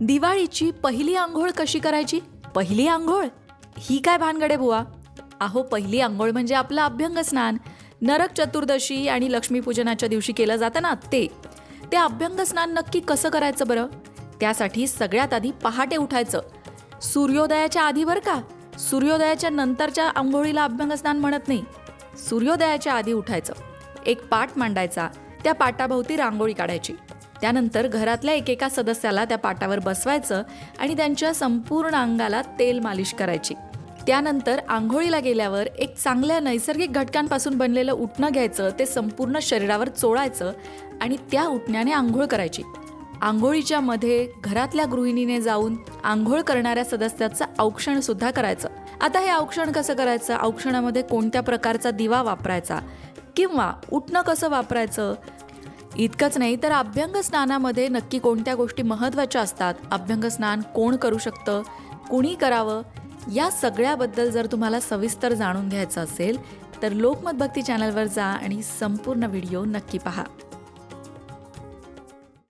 दिवाळीची पहिली आंघोळ कशी करायची? पहिली आंघोळ? ही काय भानगडे बुवा? अहो पहिली आंघोळ म्हणजे आपलं अभ्यंग स्नान. नरक चतुर्दशी आणि लक्ष्मीपूजनाच्या दिवशी केलं जातं ना ते. ते अभ्यंग स्नान नक्की कसं करायचं बरं? त्यासाठी सगळ्यात आधी पहाटे उठायचं. सूर्योदयाच्या आधी बरं का? सूर्योदयाच्या नंतरच्या आंघोळीला अभ्यंग स्नान म्हणत नाही. सूर्योदयाच्या आधी उठायचं. एक पाट मांडायचा. त्या पाटाभोवती रांगोळी काढायची. त्यानंतर घरातल्या एकेका सदस्याला त्या पाटावर बसवायचं आणि त्यांच्या संपूर्ण अंगाला तेल मालिश करायची. त्यानंतर आंघोळीला गेल्यावर एक चांगल्या नैसर्गिक घटकांपासून बनलेलं उठणं घ्यायचं ते संपूर्ण शरीरावर चोळायचं आणि त्या उठण्याने आंघोळ करायची. आंघोळीच्या मध्ये घरातल्या गृहिणीने जाऊन आंघोळ करणाऱ्या सदस्याचं औक्षण सुद्धा करायचं. आता हे औक्षण कसं करायचं? औक्षणामध्ये कोणत्या प्रकारचा दिवा वापरायचा? किंवा उठणं कसं वापरायचं? इतकंच नाही तर अभ्यंग स्नानामध्ये नक्की कोणत्या गोष्टी महत्त्वाच्या असतात? अभ्यंग स्नान कोण करू शकतं? कुणी करावं? या सगळ्याबद्दल जर तुम्हाला सविस्तर जाणून घ्यायचं असेल तर लोकमत भक्ती चॅनलवर जा आणि संपूर्ण व्हिडिओ नक्की पहा.